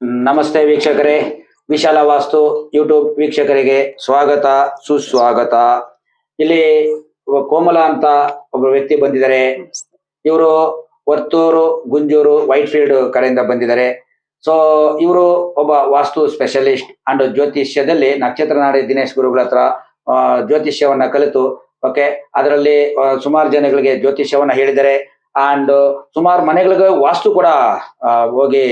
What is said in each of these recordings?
ನಮಸ್ತೆ ವೀಕ್ಷಕರೇ. ವಿಶಾಲ ವಾಸ್ತು ಯೂಟ್ಯೂಬ್ ವೀಕ್ಷಕರಿಗೆ ಸ್ವಾಗತ, ಸುಸ್ವಾಗತ. ಇಲ್ಲಿ ಕೋಮಲ ಅಂತ ಒಬ್ಬ ವ್ಯಕ್ತಿ ಬಂದಿದ್ದಾರೆ. ಇವರು ವರ್ತೂರು, ಗುಂಜೂರು ವೈಟ್ ಫೀಲ್ಡ್ ಕಡೆಯಿಂದ ಬಂದಿದ್ದಾರೆ. ಸೊ ಇವರು ಒಬ್ಬ ವಾಸ್ತು ಸ್ಪೆಷಲಿಸ್ಟ್ ಅಂಡ್ ಜ್ಯೋತಿಷ್ಯದಲ್ಲಿ ನಕ್ಷತ್ರ ನಾಡಿ ದಿನೇಶ್ ಗುರುಗಳ ಹತ್ರ ಜ್ಯೋತಿಷ್ಯವನ್ನ ಕಲಿತು, ಓಕೆ, ಅದರಲ್ಲಿ ಸುಮಾರು ಜನಗಳಿಗೆ ಜ್ಯೋತಿಷ್ಯವನ್ನ ಹೇಳಿದ್ದಾರೆ. ಅಂಡ್ ಸುಮಾರು ಮನೆಗಳಿಗೆ ವಾಸ್ತು ಕೂಡ ಹೋಗಿ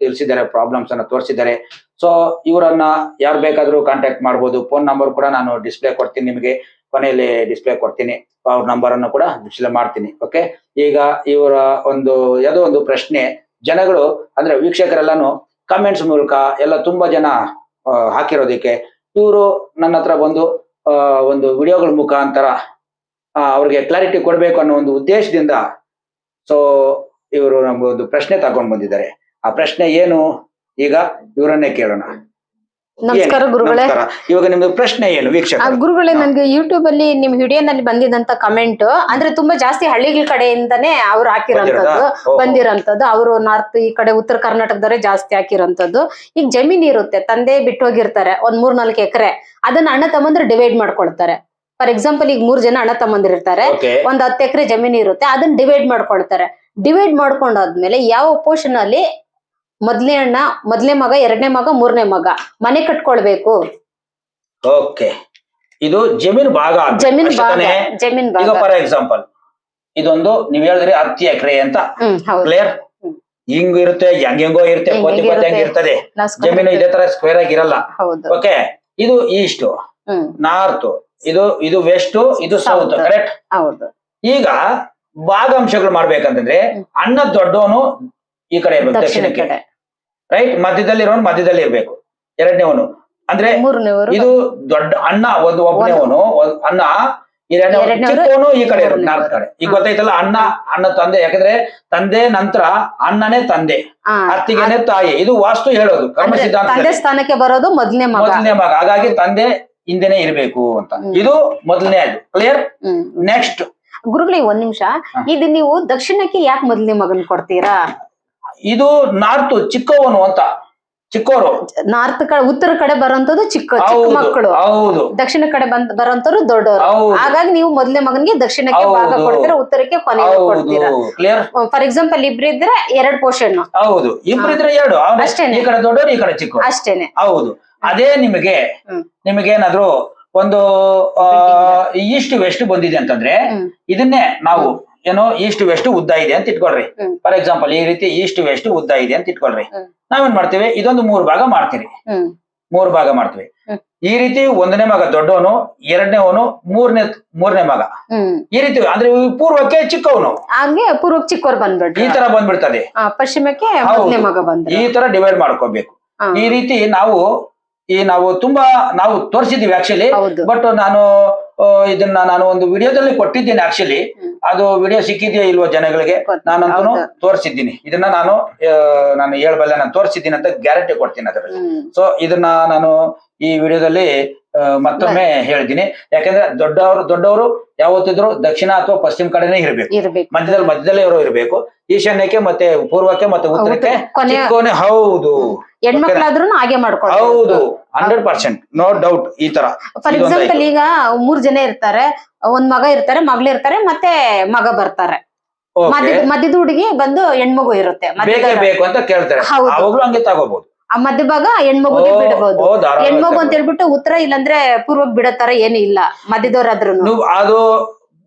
ತಿಳಿಸಿದ್ದಾರೆ ಪ್ರಾಬ್ಲಮ್ಸ್ ಅನ್ನ ತೋರಿಸಿದ್ದಾರೆ. ಸೊ ಇವರನ್ನ ಯಾರು ಬೇಕಾದರೂ ಕಾಂಟ್ಯಾಕ್ಟ್ ಮಾಡ್ಬೋದು. ಫೋನ್ ನಂಬರ್ ಕೂಡ ನಾನು ಡಿಸ್ಪ್ಲೇ ಕೊಡ್ತೀನಿ ನಿಮಗೆ. ಕೊನೆಯಲ್ಲಿ ಡಿಸ್ಪ್ಲೇ ಕೊಡ್ತೀನಿ. ಅವ್ರ ನಂಬರ್ ಅನ್ನು ಕೂಡ ಡಿಸ್ಪ್ಲೇ ಮಾಡ್ತೀನಿ ಓಕೆ ಈಗ ಇವರ ಒಂದು, ಯಾವುದೋ ಒಂದು ಪ್ರಶ್ನೆ. ಜನಗಳು, ಅಂದ್ರೆ ವೀಕ್ಷಕರೆಲ್ಲಾನು ಕಮೆಂಟ್ಸ್ ಮೂಲಕ ಎಲ್ಲ ತುಂಬಾ ಜನ ಹಾಕಿರೋದಕ್ಕೆ ಇವರು ನನ್ನ ಹತ್ರ ಬಂದು ಒಂದು ವಿಡಿಯೋಗಳ ಮುಖಾಂತರ ಅವ್ರಿಗೆ ಕ್ಲಾರಿಟಿ ಕೊಡಬೇಕು ಅನ್ನೋ ಒಂದು ಉದ್ದೇಶದಿಂದ ಸೊ ಇವರು ನಮಗೊಂದು ಪ್ರಶ್ನೆ ತಗೊಂಡ್ ಬಂದಿದ್ದಾರೆ. ಆ ಪ್ರಶ್ನೆ ಏನು? ಈಗ ಇವರನ್ನೇ ಕೇಳೋಣ. ನಮಸ್ಕಾರ ಗುರುಗಳೇ. ನಮಸ್ಕಾರ. ಇವಾಗ ನಿಮ್ದು ಪ್ರಶ್ನೆ ಏನು ಆ, ವೀಕ್ಷಕ ಗುರುಗಳೇ ನನ್ಗೆ ಯೂಟ್ಯೂಬ್ ಅಲ್ಲಿ ನಿಮ್ ವಿಡಿಯೋನಲ್ಲಿ ಬಂದಿದಂತ ಕಮೆಂಟ್ ಅಂದ್ರೆ ತುಂಬಾ ಜಾಸ್ತಿ ಹಳ್ಳಿಗಳ ಕಡೆಯಿಂದಾನೇ ಅವ್ರು ಹಾಕಿರೋಂಥದ್ದು ಬಂದಿರೋಂಥದ್ದು. ಅವರು ನಾರ್ತ್ ಈ ಕಡೆ ಉತ್ತರ ಕರ್ನಾಟಕದವರೇ ಜಾಸ್ತಿ ಹಾಕಿರೋಂಥದ್ದು. ಈಗ ಜಮೀನ್ ಇರುತ್ತೆ ತಂದೆ ಬಿಟ್ಟು ಹೋಗಿರ್ತಾರೆ ಒಂದ್ ಮೂರ್ ನಾಲ್ಕು ಎಕರೆ. ಅದನ್ನ ಅಣ್ಣ ತಮ್ಮಂದ್ರೆ ಡಿವೈಡ್ ಮಾಡ್ಕೊಳ್ತಾರೆ. ಫಾರ್ ಎಕ್ಸಾಂಪಲ್ ಈಗ ಮೂರ್ ಜನ ಅಣ್ಣ ತಮ್ಮಂದಿರ್ತಾರೆ ಒಂದ್ ಹತ್ತು ಎಕರೆ ಜಮೀನು ಇರುತ್ತೆ. ಅದನ್ನ ಡಿವೈಡ್ ಮಾಡ್ಕೊಳ್ತಾರೆ. ಡಿವೈಡ್ ಮಾಡ್ಕೊಂಡಾದ್ಮೇಲೆ ಯಾವ ಪೋರ್ಷನ್ ಅಲ್ಲಿ ಮೊದ್ಲೇ ಅಣ್ಣ ಮೊದ್ಲೇ ಮಗ ಎರಡನೇ ಮಗ ಮೂರನೇ ಮಗ? ಮನೆ ಕಟ್ಕೊಳ್ಬೇಕು. ಓಕೆ ಇದು ಜಮೀನು ಭಾಗ ಜಮೀನು ಭಾಗ? ಜಮೀನ್ ಭಾಗ. ಫಾರ್ ಎಕ್ಸಾಂಪಲ್ ಇದೊಂದು ನೀವ್ ಹೇಳಿದ್ರಿ ಹತ್ತು ಎಕರೆ ಅಂತ. ಕ್ಲಿಯರ್. ಹಿಂಗ್ ಇರುತ್ತೆ ಹೆಂಗೆಂಗೋ ಇರುತ್ತೆ ಹೆಂಗ್ ಕೋತಿ ಕೋತಿ ಹೆಂಗ್ ಇರುತ್ತೆ. ಇರ್ತದೆ. ಜಮೀನು ಇದೇ ತರ ಸ್ಕ್ವೇರ್ ಆಗಿರಲ್ಲ. ಓಕೆ ಇದು ಈಸ್ಟ್. ನಾರ್ತ್ ಇದು ಇದು ವೆಸ್ಟ್ ಇದು ಸೌತ್. ಕರೆಕ್ಟ್ ಹೌದು. ಈಗ ಭಾಗಾಂಶಗಳು ಮಾಡ್ಬೇಕಂತಂದ್ರೆ. ಅಣ್ಣ ದೊಡ್ಡವನು ಈ ಕಡೆ ಇರ್ಬೇಕು ದಕ್ಷಿಣ ದಕ್ಷಿಣಕ್ಕೆ. ಕಡೆ. ರೈಟ್ ಮಧ್ಯದಲ್ಲಿ ಇರೋನು ಮಧ್ಯದಲ್ಲಿ ಇರ್ಬೇಕು. ಎರಡನೇವನು. ಅಂದ್ರೆ ಇದು ದೊಡ್ಡ ಅಣ್ಣ ಒಂದು ಒಬ್ಬನೇವನು ಅಣ್ಣ ಚಿಕ್ಕವನು ಈ ಕಡೆ ಇರೋದು ನಾಲ್ಕು ನಾರ್ತ್ ಕಡೆ. ಈಗ ಗೊತ್ತಾಯ್ತಲ್ಲ ಅಣ್ಣ ಅಣ್ಣ ತಂದೆ. ಯಾಕಂದ್ರೆ ತಂದೆ ನಂತರ ಅಣ್ಣನೇ ತಂದೆ. ಅತ್ತಿಗೆನೆ ತಾಯಿ. ಇದು ವಾಸ್ತು ಹೇಳೋದು. ಕರ್ಮ ಸಿದ್ಧಾಂತ ತಂದೆ ಸ್ಥಾನಕ್ಕೆ ಬರೋದು ಮೊದಲನೇ ಮಗ. ಮೊದಲನೇ ಭಾಗ ಹಾಗಾಗಿ ತಂದೆ ಹಿಂದೆನೆ ಇರಬೇಕು ಅಂತ. ಇದು ಮೊದಲನೇ ಕ್ಲಿಯರ್ ನೆಕ್ಸ್ಟ್ ಗುರುಗಳಿಗೆ ಒಂದ್ ನಿಮಿಷ. ಇದು ನೀವು ದಕ್ಷಿಣಕ್ಕೆ ಯಾಕೆ ಮೊದಲನೇ ಮಗನ್ ಕೊಡ್ತೀರಾ? ಇದು ನಾರ್ತ್ ಚಿಕ್ಕವನು ಅಂತ. ಚಿಕ್ಕವರು ನಾರ್ತ್ ಕಡೆ ಉತ್ತರ ಕಡೆ ಬರೋಂಥದ್ದು ಚಿಕ್ಕ ಚಿಕ್ಕ ಮಕ್ಕಳು. ಹೌದು. ದಕ್ಷಿಣ ಕಡೆ ಬಂದ್ ಬರೋಂಥವ್ರು ದೊಡ್ಡವರು. ಹಾಗಾಗಿ ನೀವು ಮೊದಲನೇ ಮಗನಿಗೆ ದಕ್ಷಿಣಕ್ಕೆ ಭಾಗ ಕೊಡ್ತೀರ ಉತ್ತರಕ್ಕೆ ಕೊನೆ ಕೊಡ್ತೀರಾ? ಫಾರ್ ಎಕ್ಸಾಂಪಲ್ ಇಬ್ರಿದ್ರೆ ಎರಡ್ ಪೋರ್ಷನ್ ಹೌದು. ಇಬ್ರು ಇದ್ರೆ ಎರಡು. ಅಷ್ಟೇನೆ. ಈ ಕಡೆ ದೊಡ್ಡವರು ಈ ಕಡೆ ಚಿಕ್ಕ ಅಷ್ಟೇನೆ. ಹೌದು. ಅದೇ ನಿಮಗೆ ನಿಮಗೆ ನಿಮಗೇನಾದ್ರೂ ಒಂದು ಈಸ್ಟ್ ವೆಸ್ಟ್ ಬಂದಿದೆ ಅಂತಂದ್ರೆ. ಇದನ್ನೇ ನಾವು ಏನೋ ಈಸ್ಟ್ ವೆಸ್ಟ್ ಉದ್ದ ಇದೆ ಅಂತ ಇಟ್ಕೊಳ್ರಿ. ಫಾರ್ ಎಕ್ಸಾಂಪಲ್ ಈ ರೀತಿ ಈಸ್ಟ್ ವೆಸ್ಟ್ ಉದ್ದ ಇದೆ ಅಂತ ಇಟ್ಕೊಳ್ರಿ. ನಾವೇನ್ ಮಾಡ್ತೇವೆ? ಇದೊಂದು ಮೂರು ಭಾಗ ಮಾಡ್ತೀರಿ. ಮೂರು ಭಾಗ ಮಾಡ್ತೀವಿ. ಈ ರೀತಿ ಒಂದನೇ ಮಗ ದೊಡ್ಡವನು ಎರಡನೇವನು ಮೂರನೇ ಮೂರನೇ ಮಗ ಈ ರೀತಿ ಅಂದ್ರೆ ಪೂರ್ವಕ್ಕೆ ಚಿಕ್ಕವನು. ಹಂಗೆ ಪೂರ್ವಕ್ಕೆ ಚಿಕ್ಕವ್ರು ಈ ತರ ಬಂದ್ಬಿಡ್ತದೆ. ಪಶ್ಚಿಮಕ್ಕೆ ಮಗ ಬಂದ ಈ ತರ ಡಿವೈಡ್ ಮಾಡ್ಕೋಬೇಕು. ಈ ರೀತಿ ನಾವು ಈ ನಾವು ತುಂಬಾ ನಾವು ತೋರಿಸಿದೀವಿ ಆಕ್ಚುಲಿ ಬಟ್ ನಾನು ಇದನ್ನ ನಾನು ಒಂದು ವಿಡಿಯೋದಲ್ಲಿ ಕೊಟ್ಟಿದ್ದೀನಿ ಆಕ್ಚುಲಿ ಅದು ವಿಡಿಯೋ ಸಿಕ್ಕಿದೆಯಾ ಇಲ್ವೋ ಜನಗಳಿಗೆ? ನಾನು ನಾನಂತೂ ತೋರಿಸಿದ್ದೀನಿ. ಇದನ್ನ ನಾನು ನಾನು ಹೇಳ್ಬಲ್ಲ ನಾನು ತೋರಿಸಿದ್ದೀನಿ ಅಂತ ಗ್ಯಾರಂಟಿ ಕೊಡ್ತೀನಿ ಅದರಲ್ಲಿ. ಸೊ ಇದನ್ನ ನಾನು ಈ ವಿಡಿಯೋದಲ್ಲಿ ಮತ್ತೊಮ್ಮೆ ಹೇಳ್ತೀನಿ ಯಾಕಂದ್ರೆ ದೊಡ್ಡವರು ದೊಡ್ಡವರು ಯಾವತ್ತಿದ್ರು ದಕ್ಷಿಣ ಅಥವಾ ಪಶ್ಚಿಮ ಕಡೆನೇ ಇರಬೇಕು. ಮಧ್ಯದಲ್ಲಿ ಮಧ್ಯದಲ್ಲೇ ಇರೋ ಇರಬೇಕು. ಈಶಾನ್ಯಕ್ಕೆ ಮತ್ತೆ ಪೂರ್ವಕ್ಕೆ ಮತ್ತೆ ಉತ್ತರಕ್ಕೆ ಹೌದು. ಹೆಣ್ಮಕ್ಳಾದ್ರೂ ಹಾಗೆ ಮಾಡ್ಕೊಳ್ಳಿ ಹೌದು. ಹಂಡ್ರೆಡ್ ಪರ್ಸೆಂಟ್ ನೋ ಡೌಟ್ ಈ ತರ ಫಾರ್. ಎಕ್ಸಾಂಪಲ್ ಈಗ ಮೂರ್ ಜನ ಇರ್ತಾರೆ ಒಂದ್ ಮಗ ಇರ್ತಾರೆ ಮಗಳು ಇರ್ತಾರೆ ಮತ್ತೆ ಮಗ ಬರ್ತಾರೆ. ಮಧ್ಯದ ಹುಡುಗಿ ಬಂದು ಹೆಣ್ಮಗು ಇರುತ್ತೆ ಬೇಕೇ ಬೇಕು ಅಂತ ಕೇಳ್ತಾರೆ ಹೌದು. ಅವಾಗ್ಲೂ ಹಂಗೆ ತಗೋಬಹುದು ಆ ಮಧ್ಯ ಭಾಗ ಹೆಣ್ಮಗುಗೆ ಓ, ಬಿಡಬಹುದು ಹೆಣ್ಮಗು ಅಂತ. ಹೇಳ್ಬಿಟ್ಟು ಉತ್ತರ ಇಲ್ಲಾಂದ್ರೆ ಪೂರ್ವಕ್ ಬಿಡೋ ತರ ಏನು ಇಲ್ಲ ಮಧ್ಯದವ್ರಾದ್ರೂ ಅದು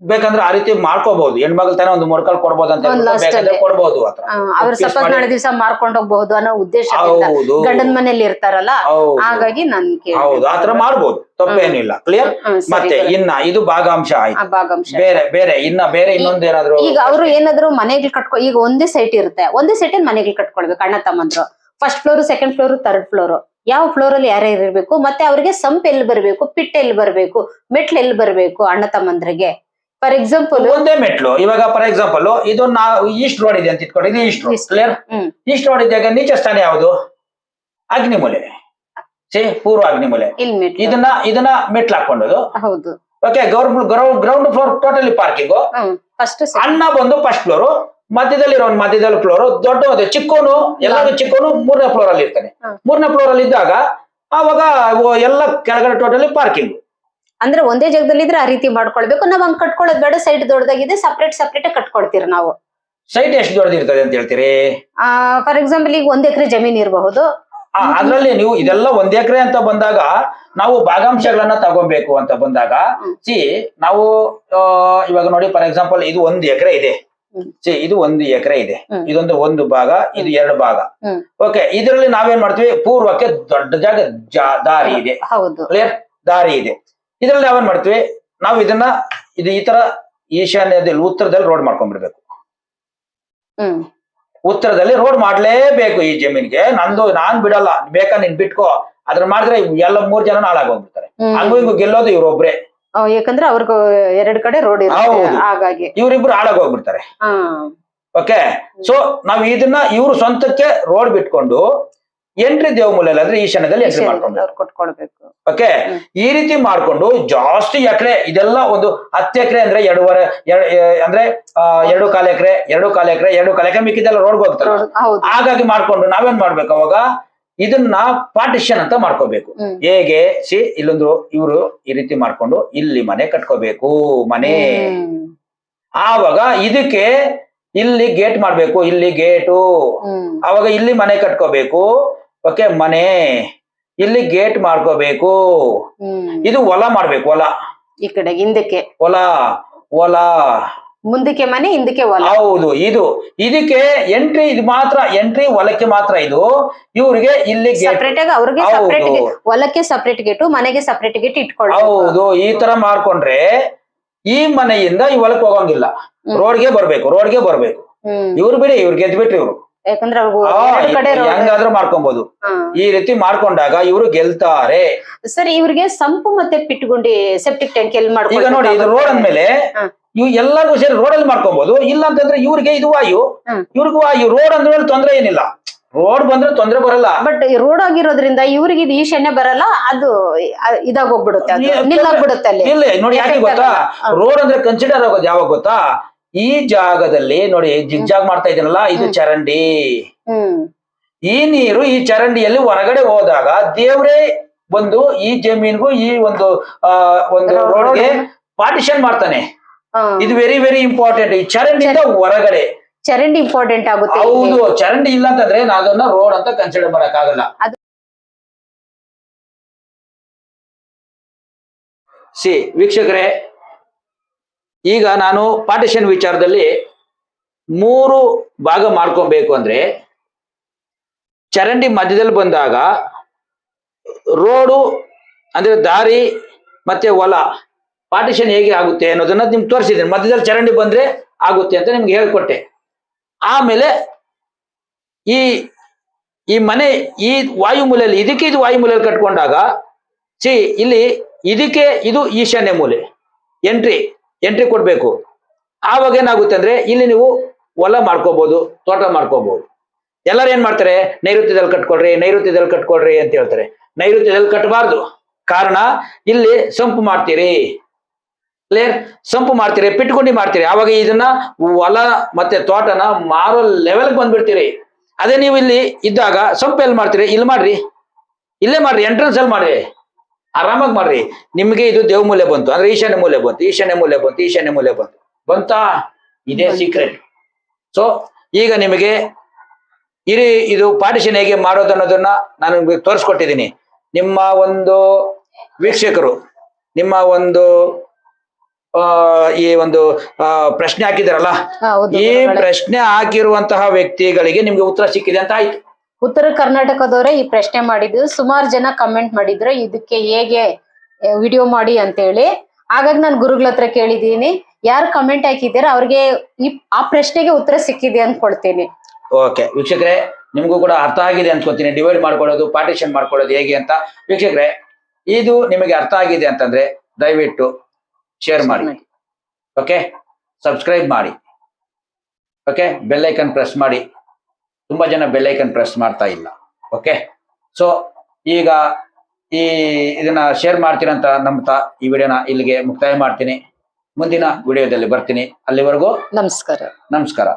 ಬೇಕಂದ್ರೆ ಆ ರೀತಿ ಮಾಡ್ಕೋಬಹುದು. ಹೆಣ್ಮಕ್ಳು ತಾನೇ ಒಂದು ಮೊರ್ಕಲ್ ಕೊಡ್ಬೋದು ಅಂತ ಕೊಡಬಹುದು ಕೊಡ್ಬೋದು ಆತರ ಅವ್ರ Fix ಸಪೋಸ್ ಮಾಡಿ- ನಾಳೆ ದಿವಸ ಮಾರ್ಕೊಂಡು ಹೋಗ್ಬಹುದು ಅನ್ನೋ ಉದ್ದೇಶ ಹೌದು. ಗಂಡನ ಮನೇಲಿ ಇರ್ತಾರಲ್ಲ ಹೌದು. ಹಾಗಾಗಿ ನನ್ ಹೌದು. ಆತರ ಮಾಡ್ಬೋದು. ತಪ್ಪೇನಿಲ್ಲ. ಕ್ಲಿಯರ್ ಮತ್ತೆ ಇನ್ನ ಇದು ಭಾಗಾಂಶ ಆಯ್ತು. ಭಾಗಂಶ ಬೇರೆ ಬೇರೆ ಇನ್ನ ಬೇರೆ ಇನ್ನೊಂದ್ ಏನಾದ್ರು ಈಗ ಅವರು ಏನಾದ್ರು ಮನೆಗೆ ಕಟ್ಕೊ ಈಗ ಒಂದೇ ಸೈಟ್ ಇರುತ್ತೆ. ಒಂದೇ ಸೈಟ್ ಮನೆಗಳು ಕಟ್ಕೊಳ್ಬೇಕು? ಅಣ್ಣ ತಮ್ಮಂದ್ರು. First floor second floor third floor ಯಾವ ಫ್ಲೋರ್ ಅಲ್ಲಿ ಯಾರ್ಯಾರು ಇರ್ಬೇಕು? ಮತ್ತೆ ಅವ್ರಿಗೆ ಸಂಪ್ ಎಲ್ಲಿ ಬರ್ಬೇಕು? ಪಿಟ್ ಎಲ್ಲಿ ಬರ್ಬೇಕು? ಮೆಟ್ಲು ಎಲ್ಲಿ ಬರ್ಬೇಕು? ಅಣ್ಣ ತಮ್ಮಂದ್ರಿಗೆ? ಫಾರ್ ಎಕ್ಸಾಂಪಲ್ ಒಂದೇ ಮೆಟ್ಲು. ಇವಾಗ ಫಾರ್ ಎಕ್ಸಾಂಪಲ್ ಇದು ನಾವು ಈಸ್ಟ್ ರೋಡ್ ಇದೆ ಅಂತ ಇಟ್ಕೊಂಡು. ಇದು east road clear east road ಇದ್ದಾಗ ನೀಚ ಸ್ಥಾನ ಯಾವುದು? ಅಗ್ನಿಮೂಲೆ. ಸಿ ಪೂರ್ವ ಅಗ್ನಿಮೂಲೆ. ಇದನ್ನ ಇದನ್ನ ಮೆಟ್ಲು ಹಾಕೊಂಡದು ಹೌದು. Okay government ground floor totally parking ಅಣ್ಣ ಬಂದು ಫಸ್ಟ್ ಫ್ಲೋರ್ ಮಧ್ಯದಲ್ಲಿ ಇರೋ ಮಧ್ಯದಲ್ಲಿ ಫ್ಲೋರ್ ದೊಡ್ಡ ಅದೇ ಚಿಕ್ಕವನು ಎಲ್ಲರೂ ಚಿಕ್ಕೋನು ಮೂರನೇ ಫ್ಲೋರ್ ಅಲ್ಲಿ ಇರ್ತಾನೆ. ಮೂರನೇ ಫ್ಲೋರ್ ಅಲ್ಲಿ ಇದ್ದಾಗ ಅವಾಗ ಎಲ್ಲ ಕೆಳಗಡೆ ಟೋಟಲಿ ಪಾರ್ಕಿಂಗ್ ಅಂದ್ರೆ ಒಂದೇ ಜಾಗದಲ್ಲಿ ಇದ್ರೆ ಆ ರೀತಿ ಮಾಡ್ಕೊಳ್ಬೇಕು. ನಾವ್ ಹಂಗ್ ಕಟ್ಕೊಳ್ಳೋದ್ ಬೇಡ ಸೈಡ್ ದೊಡ್ಡದಾಗಿದೆ ಸಪ್ರೇಟ್ ಸಪ್ರೇಟ್ ಕಟ್ಕೊಳ್ತೀರಿ ನಾವು. ಸೈಟ್ ಎಷ್ಟು ದೊಡ್ಡದಿರ್ತದೆ ಅಂತ ಹೇಳ್ತೀರಿ? ಫಾರ್ ಎಕ್ಸಾಂಪಲ್ ಈಗ ಒಂದ್ ಎಕರೆ ಜಮೀನ್ ಇರಬಹುದು. ಆ, ಅದ್ರಲ್ಲಿ ನೀವು ಇದೆಲ್ಲ ಒಂದ್ ಎಕರೆ ಅಂತ ಬಂದಾಗ ನಾವು ಭಾಗಾಂಶಗಳನ್ನ ತಗೋಬೇಕು ಅಂತ ಬಂದಾಗ. ಸಿ ನಾವು ಆ, ಇವಾಗ ನೋಡಿ ಫಾರ್ ಎಕ್ಸಾಂಪಲ್ ಇದು ಒಂದ್ ಎಕರೆ ಇದೆ. ಸಿ ಇದು ಒಂದು ಎಕರೆ ಇದೆ. ಇದೊಂದು ಒಂದು ಭಾಗ ಇದು ಎರಡು ಭಾಗ. ಓಕೆ ಇದರಲ್ಲಿ ನಾವೇನ್ ಮಾಡ್ತೀವಿ? ಪೂರ್ವಕ್ಕೆ ದೊಡ್ಡ ಜಾಗ ದಾರಿ ಇದೆ. ದಾರಿ ಇದೆ. ಇದರಲ್ಲಿ ನಾವೇನ್ ಮಾಡ್ತೀವಿ? ನಾವು ಇದನ್ನ ಇದು ಈ ತರ ಈಶಾನ್ಯದಲ್ಲಿ ಉತ್ತರದಲ್ಲಿ ರೋಡ್ ಮಾಡ್ಕೊಂಡ್ಬಿಡ್ಬೇಕು. ಉತ್ತರದಲ್ಲಿ ರೋಡ್ ಮಾಡ್ಲೇಬೇಕು ಈ ಜಮೀನ್ಗೆ. ನಂದು ನಾನ್ ಬಿಡಲ್ಲ. ಬೇಕಾ ನೀನ್ ಬಿಟ್ಕೋ. ಅದ್ರ ಮಾಡಿದ್ರೆ ಎಲ್ಲ ಮೂರ್ ಜನ ಹಾಳಾಗೋಗ್ಬಿಡ್ತಾರೆ. ಹಂಗು ಹಿಂಗು ಗೆಲ್ಲೋದು ಇವ್ರೊಬ್ರೆ. ಯಾಕಂದ್ರೆ ಅವ್ರಿಗೂ ಎರಡ್ ಕಡೆ ರೋಡ್. ಹಾಗಾಗಿ. ಇವ್ರಿಬ್ರು ಹಾಳಾಗೋಗ್ಬಿಡ್ತಾರೆ ಓಕೆ ಸೊ ನಾವ್ ಇದನ್ನ ಇವ್ರ ಸ್ವಂತಕ್ಕೆ ರೋಡ್ ಬಿಟ್ಕೊಂಡು ಎಂಟ್ರಿ ದೇವಮೂಲೆಯಲ್ಲಿ ಅಂದ್ರೆ ಈಶಾನ್ಯದಲ್ಲಿ ಎಂಟ್ರಿ ಮಾಡ್ಕೊಂಡು. ಓಕೆ ಈ ರೀತಿ ಮಾಡ್ಕೊಂಡು ಜಾಸ್ತಿ ಎಕರೆ ಇದೆಲ್ಲ ಒಂದು ಹತ್ತು ಎಕರೆ ಅಂದ್ರೆ ಎರಡೂವರೆ ಅಂದ್ರೆ ಎರಡು ಕಾಲು ಎಕರೆ ಎರಡು ಕಾಲು ಎಕರೆ ಎರಡು ಕಾಲು ಎಕರೆ ಮಿಕ್ಕಿದೆಲ್ಲ ರೋಡ್ಗೆ ಹೋಗ್ತಾರೆ ರೋಡ್ ಹೌದು. ಹಾಗಾಗಿ ಮಾಡ್ಕೊಂಡು ನಾವೇನ್ ಮಾಡ್ಬೇಕು ಅವಾಗ ಇದನ್ನ ಪಾರ್ಟಿಷನ್ ಅಂತ ಮಾಡ್ಕೋಬೇಕು. ಹೇಗೆ ಸಿ ಇಲ್ಲೊಂದು ಇವರು ಈ ರೀತಿ ಮಾಡ್ಕೊಂಡು ಇಲ್ಲಿ ಮನೆ ಕಟ್ಕೋಬೇಕು ಮನೆ. ಆವಾಗ ಇದಕ್ಕೆ ಇಲ್ಲಿ ಗೇಟ್ ಮಾಡ್ಬೇಕು ಇಲ್ಲಿ ಗೇಟು ಅವಾಗ ಇಲ್ಲಿ ಮನೆ ಕಟ್ಕೋಬೇಕು. ಓಕೆ ಮನೆ ಇಲ್ಲಿ ಗೇಟ್ ಮಾಡ್ಕೋಬೇಕು. ಇದು ಹೊಲ ಮಾಡ್ಬೇಕು ಹೊಲ. ಈ ಕಡೆ ಹಿಂದಕ್ಕೆ. ಹೊಲ ಹೊಲ. ಮುಂದಕ್ಕೆ ಮನೆ ಹಿಂದಕ್ಕೆ ಹೊಲ. ಹೌದು ಇದು. ಇದಕ್ಕೆ ಎಂಟ್ರಿ ಇದು ಮಾತ್ರ ಎಂಟ್ರಿ ಹೊಲಕ್ಕೆ ಮಾತ್ರ ಇದು. ಇವ್ರಿಗೆ ಇಲ್ಲಿ ಸಪ್ರೇಟ್ ಆಗಿ ಅವ್ರಿಗೆ. ಸಪ್ರೇಟ್ ಹೊಲಕ್ಕೆ ಸಪ್ರೇಟ್ ಗೇಟು ಮನೆಗೆ ಸಪ್ರೇಟ್ ಗೇಟ್ ಇಟ್ಕೊಳ್ಳಿ ಹೌದು ಈ ತರ ಮಾಡ್ಕೊಂಡ್ರೆ ಈ ಮನೆಯಿಂದ ಈ ಹೊಲಕ್ಕೆ ಹೋಗಂಗಿಲ್ಲ. ರೋಡ್ಗೆ ಬರ್ಬೇಕು ರೋಡ್ಗೆ ಬರ್ಬೇಕು. ಇವ್ರು ಬಿಡಿ ಇವ್ರು ಗೆದ್ಬಿಟ್ರಿ ಇವ್ರು. ಯಾಕಂದ್ರೆ ಹೆಂಗಾದ್ರೂ ಮಾಡ್ಕೊಬಹುದು ಈ ರೀತಿ ಮಾಡ್ಕೊಂಡಾಗ ಇವರು ಗೆಲ್ತಾರೆ. ಸರ್ ಇವ್ರಿಗೆ ಸಂಪು ಮತ್ತೆ ಪಿಟ್ಗುಂಡಿ ಸೆಪ್ಟಿಕ್ ಟ್ಯಾಂಕ್ ಎಲ್ಲಿ ಈಗ ನೋಡಿ ಇದು ರೋಡ್ ಅಂದ್ಮೇಲೆ. ಇವ್ ಎಲ್ಲರಿಗೂ ಸೇರಿ ರೋಡ್ ಅಲ್ಲಿ ಮಾಡ್ಕೊಬಹುದು ಇಲ್ಲ ಅಂತಂದ್ರೆ ಇವ್ರಿಗೆ ಇದು ವಾಯು. ಇವ್ರಿಗೂ ವಾಯು. ರೋಡ್ ಅಂದ್ರೆ ತೊಂದ್ರೆ ಏನಿಲ್ಲ. ರೋಡ್ ಬಂದ್ರೆ ತೊಂದ್ರೆ ಬರಲ್ಲ. ಬಟ್ ರೋಡ್ ಆಗಿರೋದ್ರಿಂದ ಇವ್ರಿಗೆ ಇದು ಈಶಾನ್ಯ ಬರಲ್ಲ ಅದು ಇದಾಗ ಇದಾಗೋಗ್ಬಿಡುತ್ತೆ ನಿಲ್ಲಾಗ್ಬಿಡುತ್ತೆ ಅಲ್ಲಿ. ಇಲ್ಲ ನೋಡಿ ಯಾಕೆ ಗೊತ್ತಾ? ರೋಡ್ ಅಂದ್ರೆ ಕನ್ಸಿಡರ್ ಆಗೋದು ಯಾವಾಗ ಗೊತ್ತಾ? ಈ ಜಾಗದಲ್ಲಿ ನೋಡಿ ಜಿಗ್ಜಾಗ್ ಮಾಡ್ತಾ ಇದೀನಲ್ಲ ಇದು ಚರಂಡಿ. ಈ ನೀರು ಈ ಚರಂಡಿಯಲ್ಲಿ ಹೊರಗಡೆ ಹೋದಾಗ ದೇವ್ರೇ ಬಂದು ಈ ಜಮೀನ್ಗೂ ಈ ಒಂದು ಆ ಒಂದು ರೋಡ್ಗೆ ಪಾರ್ಟಿಷನ್ ಮಾಡ್ತಾನೆ. ಇದು ವೆರಿ ವೆರಿ ಇಂಪಾರ್ಟೆಂಟ್ ಈ ಚರಂಡಿಯಿಂದ ಹೊರಗಡೆ. ಚರಂಡಿ ಇಂಪಾರ್ಟೆಂಟ್ ಆಗುತ್ತೆ ಹೌದು ಚರಂಡಿ ಇಲ್ಲ ಅಂತಂದ್ರೆ ಅದನ್ನ ರೋಡ್ ಅಂತ ಕನ್ಸಿಡರ್ ಮಾಡಕ್ ಆಗಲ್ಲ ಸಿ ವೀಕ್ಷಕರೇ ಈಗ ನಾನು ಪಾರ್ಟಿಷನ್ ವಿಚಾರದಲ್ಲಿ ಮೂರು ಭಾಗ ಮಾಡ್ಕೊಬೇಕು ಅಂದ್ರೆ ಚರಂಡಿ ಮಧ್ಯದಲ್ಲಿ ಬಂದಾಗ ರೋಡು ಅಂದ್ರೆ ದಾರಿ ಮತ್ತೆ ಹೊಲ ಪಾರ್ಟಿಷನ್ ಹೇಗೆ ಆಗುತ್ತೆ ಅನ್ನೋದನ್ನ ನಿಮ್ಗೆ ತೋರಿಸಿದ್ದೀನಿ. ಮಧ್ಯದಲ್ಲಿ ಚರಂಡಿ ಬಂದ್ರೆ ಆಗುತ್ತೆ ಅಂತ ನಿಮ್ಗೆ ಹೇಳ್ಕೊಟ್ಟೆ. ಆಮೇಲೆ ಈ ಈ ಮನೆ, ಈ ವಾಯುಮೂಲೆಯಲ್ಲಿ, ಇದಕ್ಕೆ ಇದು ವಾಯುಮೂಲೆಯಲ್ಲಿ ಕಟ್ಕೊಂಡಾಗ ಸಿ ಇಲ್ಲಿ ಇದಕ್ಕೆ ಇದು ಈಶಾನ್ಯ ಮೂಲೆ ಎಂಟ್ರಿ ಎಂಟ್ರಿ ಕೊಡಬೇಕು. ಆವಾಗ ಏನಾಗುತ್ತೆ ಅಂದ್ರೆ ಇಲ್ಲಿ ನೀವು ಹೊಲ ಮಾಡ್ಕೋಬಹುದು ತೋಟ ಮಾಡ್ಕೋಬಹುದು ಎಲ್ಲರೂ ಏನ್ ಮಾಡ್ತಾರೆ? ನೈಋತ್ಯದಲ್ಲಿ ಕಟ್ಕೊಳ್ರಿ ನೈಋತ್ಯದಲ್ಲಿ ಕಟ್ಕೊಳ್ರಿ ಅಂತ ಹೇಳ್ತಾರೆ. ನೈಋತ್ಯದಲ್ಲಿ ಕಟ್ಟಬಾರ್ದು ಕಾರಣ ಇಲ್ಲಿ ಸಂಪು ಮಾಡ್ತೀರಿ. ಕ್ಲಿಯರ್ ಸಂಪು ಮಾಡ್ತೀರಿ ಪಿಟ್ಕೊಂಡು ಮಾಡ್ತೀರಿ. ಆವಾಗ ಇದನ್ನ ಹೊಲ ಮತ್ತೆ ತೋಟನ ಮಾರೋ ಲೆವೆಲ್ಗೆ ಬಂದ್ಬಿಡ್ತೀರಿ. ಅದೇ ನೀವು ಇಲ್ಲಿ ಇದ್ದಾಗ ಸಂಪು ಎಲ್ಲಿ ಮಾಡ್ತೀರಿ? ಇಲ್ಲಿ ಮಾಡ್ರಿ. ಇಲ್ಲೇ ಮಾಡ್ರಿ ಎಂಟ್ರೆನ್ಸ್ ಅಲ್ಲಿ ಮಾಡ್ರಿ. ಆರಾಮಾಗಿ ಮಾಡ್ರಿ. ನಿಮ್ಗೆ ಇದು ದೇವ್ ಮೂಲೆ ಬಂತು. ಅಂದ್ರೆ ಈಶಾನ್ಯ ಮೂಲೆ ಬಂತು. ಈಶಾನ್ಯ ಮೂಲೆ ಬಂತು. ಈಶಾನ್ಯ ಮೂಲೆ ಬಂತು. ಬಂತಾ? ಇದೇ ಸೀಕ್ರೆಟ್ ಸೊ ಈಗ ನಿಮಗೆ ಇರಿ ಇದು ಪಾರ್ಟಿಷನ್ ಹೇಗೆ ಮಾಡೋದು ಅನ್ನೋದನ್ನ ನಾನು ನಿಮ್ಗೆ ತೋರಿಸ್ಕೊಟ್ಟಿದ್ದೀನಿ. ನಿಮ್ಮ ಒಂದು ವೀಕ್ಷಕರು ನಿಮ್ಮ ಒಂದು ಆ, ಈ ಒಂದು ಆ, ಪ್ರಶ್ನೆ ಹಾಕಿದಾರಲ್ಲ? ಈ ಪ್ರಶ್ನೆ ಹಾಕಿರುವಂತಹ ವ್ಯಕ್ತಿಗಳಿಗೆ ನಿಮ್ಗೆ ಉತ್ತರ ಸಿಕ್ಕಿದೆ ಅಂತ ಆಯ್ತು. ಉತ್ತರ ಕರ್ನಾಟಕದವರೇ ಈ ಪ್ರಶ್ನೆ ಮಾಡಿದ್ರು ಸುಮಾರು ಜನ ಕಮೆಂಟ್ ಮಾಡಿದ್ರು ಇದಕ್ಕೆ ಹೇಗೆ ವಿಡಿಯೋ ಮಾಡಿ ಅಂತೇಳಿ. ಹಾಗಾಗಿ ನಾನು ಗುರುಗಳ ಹತ್ರ ಕೇಳಿದೀನಿ ಯಾರು ಕಮೆಂಟ್ ಹಾಕಿದ್ದೀರ ಅವ್ರಿಗೆ ಈ ಆ ಪ್ರಶ್ನೆಗೆ ಉತ್ತರ ಸಿಕ್ಕಿದೆ ಅನ್ಕೊಳ್ತೀನಿ. ಓಕೆ ವೀಕ್ಷಕರೇ ನಿಮಗೂ ಕೂಡ ಅರ್ಥ ಆಗಿದೆ ಅನ್ಕೋತೀನಿ ಡಿವೈಡ್ ಮಾಡ್ಕೊಳ್ಳೋದು ಪಾರ್ಟಿಷನ್ ಮಾಡ್ಕೊಳ್ಳೋದು ಹೇಗೆ ಅಂತ. ವೀಕ್ಷಕರೇ ಇದು ನಿಮಗೆ ಅರ್ಥ ಆಗಿದೆ ಅಂತಂದ್ರೆ ದಯವಿಟ್ಟು ಶೇರ್ ಮಾಡಿ. ಓಕೆ ಸಬ್ಸ್ಕ್ರೈಬ್ ಮಾಡಿ. ಓಕೆ ಬೆಲ್ಲೈಕನ್ ಪ್ರೆಸ್ ಮಾಡಿ. ತುಂಬಾ ಜನ ಬೆಲ್ಲೈಕನ್ ಪ್ರೆಸ್ ಮಾಡ್ತಾ ಇಲ್ಲ. ಓಕೆ ಸೊ ಈಗ ಈ ಇದನ್ನ ಶೇರ್ ಮಾಡ್ತೀರಂತ ನಂಬ್ತಾ ಈ ವಿಡಿಯೋನ ಇಲ್ಲಿಗೆ ಮುಕ್ತಾಯ ಮಾಡ್ತೀನಿ. ಮುಂದಿನ ವಿಡಿಯೋದಲ್ಲಿ ಬರ್ತೀನಿ. ಅಲ್ಲಿವರೆಗೂ ನಮಸ್ಕಾರ. ನಮಸ್ಕಾರ.